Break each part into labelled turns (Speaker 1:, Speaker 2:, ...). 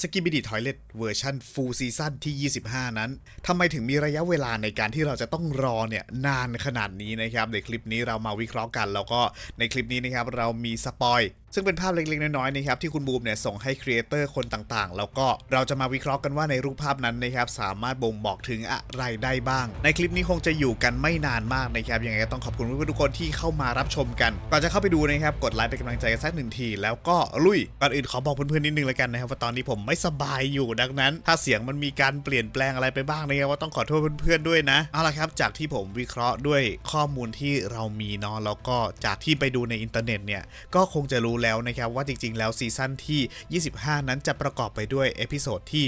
Speaker 1: s k i b i d i Toilet เวอร์ชัน Full Season ที่ 25 นั้นทำไมถึงมีระยะเวลาในการที่เราจะต้องรอเนี่ยนานขนาดนี้นะครับ ในคลิปนี้เรามาวิเคราะห์กัน แล้วก็ในคลิปนี้นะครับเรามีสปอยซึ่งเป็นภาพเล็กๆ น้อยๆนะครับที่คุณบูมเนี่ยส่งให้ครีเอเตอร์คนต่างๆ แล้วก็เราจะมาวิเคราะห์กันว่าในรูปภาพนั้นนะครับสามารถบ่งบอกถึงอะไรได้บ้าง ในคลิปนี้คงจะอยู่กันไม่นานมากนะครับยังไงก็ต้องขอบคุณเพื่อนๆทุกคนที่เข้ามารับชมกันก่อนจะเข้าไปดูนะครับกดไลค์เป็นกำลังใจกันสักหนึ่งที แล้วก็ลุยก่อนอื่นขอบอกเพื่อนๆนิดนึงแล้วกันนะครับว่าตอนนี้ผมไม่สบายอยู่ดังนั้น ถ้าเสียงมันมีการเปลี่ยนแปลงอะไรไปบ้างนะครับว่าต้องขอโทษเพื่อนๆด้วยนะเอาละครับจากที่ผมวิเคราะห์ด้วยข้อมูลที่เรามีเนาะแล้วก็จากที่ไปดูในอินเทอร์เน็ตเนี่ยก็คงจะรู้แล้วนะครับว่าจริงๆ แล้วซีซั่นที่ 25 นั้นจะประกอบไปด้วยเอพิโซดที่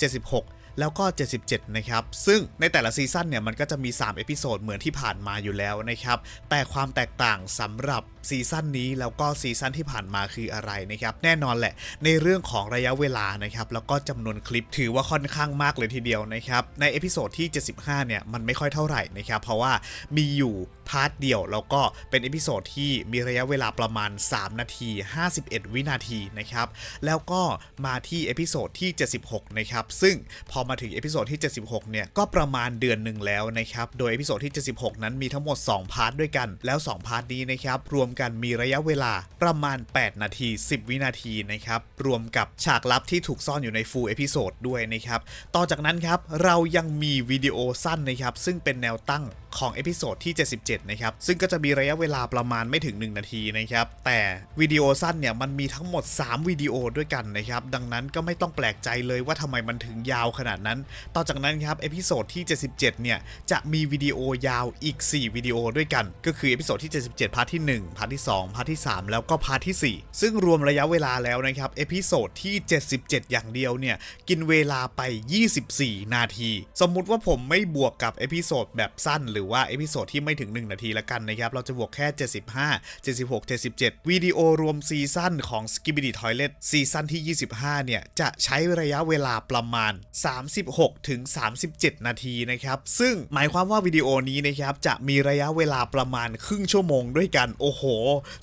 Speaker 1: 75 76แล้วก็ 77 นะครับ ซึ่งในแต่ละซีซั่นเนี่ย มันก็จะมี 3 เอพิโซดเหมือนที่ผ่านมาอยู่แล้วนะครับ แต่ความแตกต่างสำหรับ ซีซั่นนี้แล้วก็ซีซั่นที่ผ่านมาคืออะไรนะครับแน่นอนแหละในเรื่องของระยะเวลานะครับแล้วก็จำนวนคลิปถือว่าค่อนข้างมากเลยทีเดียวนะครับในเอพิโซดที่ 75 เนี่ยมันไม่ค่อยเท่าไหร่นะครับเพราะว่ามีอยู่พาร์ทเดียวแล้วก็เป็นเอพิโซดที่มีระยะเวลาประมาณ 3 นาที 51 วินาทีนะครับแล้วก็มาที่เอพิโซดที่ 76 นะครับซึ่งพอมาถึงเอพิโซดที่ 76 เนี่ยก็ประมาณเดือนหนึ่งแล้วนะครับโดยเอพิโซดที่ 76 นั้นมีทั้งหมด 2 พาร์ทด้วยกันแล้ว 2 พาร์ทนี้นะครับรวมกันมีระยะเวลาประมาณ 8 นาที 10 วินาทีนะครับ รวมกับฉากลับที่ถูกซ่อนอยู่ในฟูลเอพิโซดด้วยนะครับ ต่อจากนั้นครับ เรายังมีวิดีโอสั้นนะครับ ซึ่งเป็นแนวตั้ง ของเอพิโซดที่ 77 นะครับ ซึ่งก็จะมีระยะเวลาประมาณไม่ถึง 1 นาทีนะครับ แต่วิดีโอสั้นเนี่ยมันมีทั้งหมด 3 วิดีโอด้วยกันนะครับ ดังนั้นก็ไม่ต้องแปลกใจเลยว่าทำไมมันถึงยาวขนาดนั้น ต่อจากนั้นครับเอพิโซดที่ 77 เนี่ยจะมีวิดีโอยาวอีก 4 วิดีโอด้วยกัน ก็คือเอพิโซดที่ 77 พาร์ทที่ 1 พาร์ทที่ 2 พาร์ทที่ 3 แล้วก็พาร์ทที่ 4 ซึ่งรวมระยะเวลาแล้วนะครับเอพิโซดที่ 77 อย่างเดียวเนี่ยกินเวลาไป 24 นาที สมมุติว่าผมไม่บวกกับเอพิโซดแบบสั้นหรือว่าเอพิโซดที่ไม่ถึง 1 นาทีละกันนะครับ เราจะบวกแค่ 75 76 77 วิดีโอรวมซีซั่นของ s k i b i d y Toilet ซีซั่นที่ 25 เนี่ย จะใช้ระยะเวลาประมาณ 36 ถึง 37 นาทีนะครับ ซึ่งหมายความว่าวิดีโอนี้นะครับ จะมีระยะเวลาประมาณครึ่งชั่วโมงด้วยกัน โอ้โห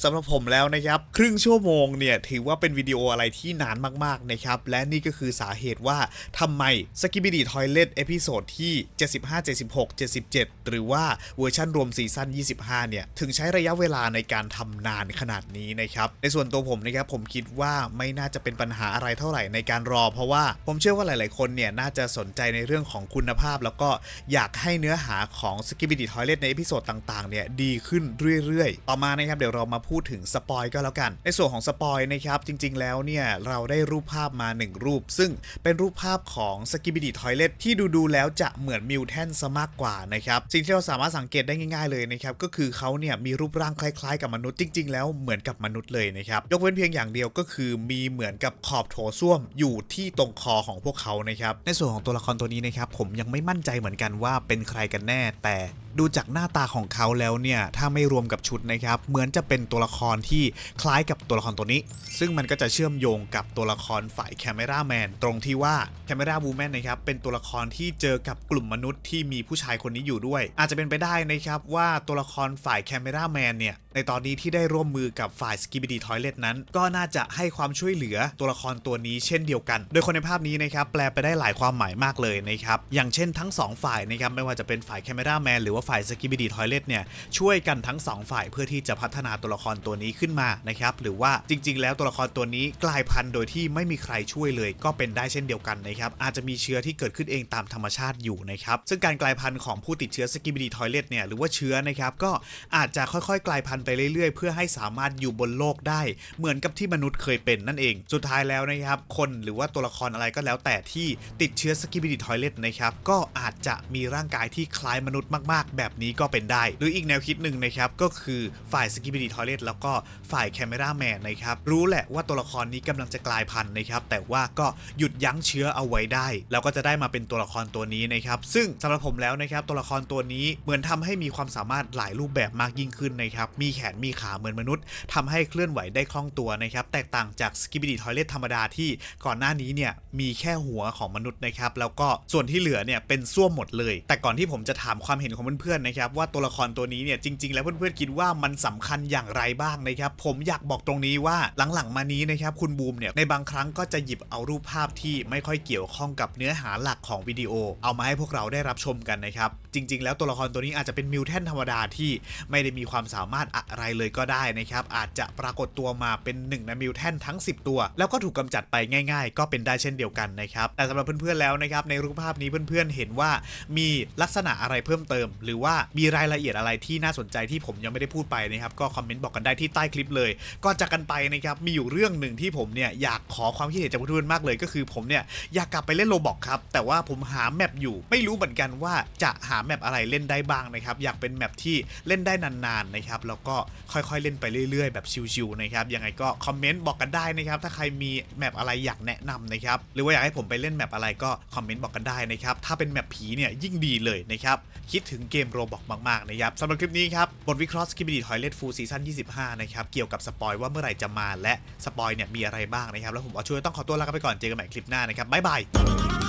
Speaker 1: สำหรับผมแล้วนะครับ ครึ่งชั่วโมงเนี่ย ถือว่าเป็นวิดีโออะไรที่นานมากๆนะครับ และนี่ก็คือสาเหตุว่าทำไม s k i b i d y Toilet เอพิโซดที่ 75 76 77 หรือว่าเวอร์ชันรวมซีซั่น 25 เนี่ย ถึงใช้ระยะเวลาในการทำนานขนาดนี้นะครับ ในส่วนตัวผมนะครับผมคิดว่าไม่น่าจะเป็นปัญหาอะไรเท่าไหร่ในการรอ เพราะว่าผมเชื่อว่าหลาย ๆ คนเนี่ยน่าจะสนใจในเรื่องของคุณภาพ แล้วก็อยากให้เนื้อหาของ s k i b i d y Toilet ในเอพิโซดต่าง ๆ เนี่ยดีขึ้นเรื่อย ๆ ต่อมานะครับเดี๋ยวเรามาพูดถึงสปอยก็แล้วกัน ในส่วนของสปอยนะครับจริง ๆ แล้วเนี่ยเราได้รูปภาพมา 1 รูป ซึ่งเป็นรูปภาพของ s k i b i d y Toilet ที่ดูๆแล้วจะเหมือนมิวแทนซะมากกว่านะครับสิ่งที่เราสามารถสังเกตได้ง่ายๆเลยนะครับก็คือเขาเนี่ยมีรูปร่างคล้ายๆ กับมนุษย์จริง ๆ แล้วเหมือนกับมนุษย์เลยนะครับยกเว้นเพียงอย่างเดียวก็คือมีเหมือนกับขอบโถส้วมอยู่ที่ตรงคอของพวกเขานะครับในส่วนของตัวละครตัวนี้นะครับผมยังไม่มั่นใจเหมือนกันว่าเป็นใครกันแน่ แต่ดูจากหน้าตาของเขาแล้วเนี่ยถ้าไม่รวมกับชุดนะครับเหมือนจะเป็นตัวละครที่คล้ายกับตัวละครตัวนี้ ซึ่งมันก็จะเชื่อมโยงกับตัวละครฝ่ายแคมเมราแมนตรงที่ว่าแคมเมราวูแมนนะครับเป็นตัวละครที่เจอกับกลุ่มมนุษย์ที่มีผู้ชายคนนี้อยู่ด้วยอาจจะเป็นไปได้นะครับว่าตัวละครฝ่ายแคมเมราแมนเนี่ยในตอนนี้ที่ได้ร่วมมือกับฝ่ายสกิบิดีทอยเลตนั้น ก็น่าจะให้ความช่วยเหลือตัวละครตัวนี้เช่นเดียวกัน โดยคนในภาพนี้นะครับแปลไปได้หลายความหมายมากเลยนะครับ อย่างเช่นทั้ง 2 ฝ่ายนะครับไม่ว่าจะเป็นฝ่ายแคมเมราแมนหรือว่าฝ่ายสกิบิดีทอยเลตเนี่ยช่วยกันทั้ง 2 ฝ่ายเพื่อที่จะพัฒนาตัวละครตัวนี้ขึ้นมานะครับหรือว่าจริง ๆ แล้วตัวละครตัวนี้กลายพันธุ์โดยที่ไม่มีใครช่วยเลย ก็เป็นได้เช่นเดียวกันนะครับอาจจะมีเชื้อที่เกิดขึ้นเองตามธรรมชาติอยู่นะครับซึ่งการกลายพันธุ์ของผู้ติดเชื้อสกิบิดีทอยเลตเนี่ยหรือว่าเชื้อนะครับก็อาจจะค่อยๆ กลายพันธุ์ไปเรื่อยๆ เพื่อให้สามารถอยู่บนโลกได้ เหมือนกับที่มนุษย์เคยเป็นนั่นเอง สุดท้ายแล้วนะครับ คนหรือว่าตัวละครอะไรก็แล้วแต่ที่ติดเชื้อสกิบิดีทอยเลตนะครับก็อาจจะมีร่างกายที่คล้ายมนุษย์มากๆ แบบนี้ก็เป็นได้ หรืออีกแนวคิดหนึ่งนะครับก็คือฝ่ายสกิบิดีทอยเลตแล้วก็ฝ่ายแคมเมราแมนนะครับรู้แหละว่าตัวละครนี้กำลังจะกลายพันธุ์นะครับแต่ว่าก็หยุดยั้งเชื้อเอาไว้ได้ แล้วก็จะได้มาเป็นตัวละครตัวนี้นะครับซึ่งสำหรับผมแล้วนะครับตัวละครตัวนี้เหมือนทำให้มีความสามารถหลายรูปแบบมากยิ่งขึ้นนะครับมีแขนมีขาเหมือนมนุษย์ทำให้เคลื่อนไหวได้คล่องตัวนะครับ แตกต่างจากสกิบิดีทอยเลทธรรมดาที่ก่อนหน้านี้เนี่ยมีแค่หัวของมนุษย์นะครับ แล้วก็ส่วนที่เหลือเนี่ยเป็นส้วมหมดเลย แต่ก่อนที่ผมจะถามความเห็นของเพื่อนๆนะครับว่าตัวละครตัวนี้เนี่ยจริง ๆ แล้วเพื่อนๆคิดว่ามันสำคัญอย่างไรบ้างนะครับผมอยากบอกตรงนี้ว่าหลังๆมานี้นะครับคุณบูมเนี่ยในบางครั้งก็จะหยิบเอารูปภาพที่ไม่ค่อยเกี่ยวข้องกับเนื้อหาหลักของวิดีโอ เอามาให้พวกเราได้รับชมกันนะครับจริง ๆ แล้วตัวละครตัวนี้อาจจะเป็นมิวแทนธรรมดาที่ไม่ได้มีความสามารถอะไรเลยก็ได้นะครับ อาจจะปรากฏตัวมาเป็นหนึ่งในมิวแทนทั้ง 10 ตัว แล้วก็ถูกกำจัดไปง่าย ๆ ก็เป็นได้เช่นเดียวกันนะครับแต่สำหรับเพื่อนๆแล้วนะครับในรูปภาพนี้เพื่อนๆเห็นว่ามีลักษณะอะไรเพิ่มเติม หรือว่ามีรายละเอียดอะไรที่น่าสนใจที่ผมยังไม่ได้พูดไปนะครับก็คอมเมนต์บอกกันได้ที่ใต้คลิปเลยก่อนจากกันไปนะครับมีอยู่เรื่องหนึ่งที่ผมเนี่ยอยากขอความคิดเห็นจากเพื่อนๆมากเลย ก็คือผมเนี่ยอยากกลับไปเล่นโลบอกครับแต่ว่าผมหาแมปอยู่ ไม่รู้เหมือนกันว่าจะหาแมปอะไรเล่นได้บ้างนะครับอยากเป็นแมปที่เล่นได้นานๆนะครับแล้วก็ค่อยๆเล่นไปเรื่อยๆ แบบชิวๆนะครับยังไงก็คอมเมนต์บอกกันได้นะครับถ้าใครมีแมปอะไรอยากแนะนำนะครับหรือว่าอยากให้ผมไปเล่นแมปอะไรก็คอมเมนต์บอกกันได้นะครับถ้าเป็นแมปผีเนี่ยยิ่งดีเลยนะครับคิดถึงเกมโรบอกมากๆนะครับสำหรับคลิปนี้ครับบทวิเคราะห์สกิบิดีทอยเลตฟูลซีซั่น25นะครับเกี่ยวกับสปอยว่าเมื่อไหร่จะมาและสปอยเนี่ยมีอะไรบ้างนะครับแล้วผมเอาช่วยต้องขอตัวลาไปก่อนเจอกันใหม่คลิปหน้านะครับบ๊ายบาย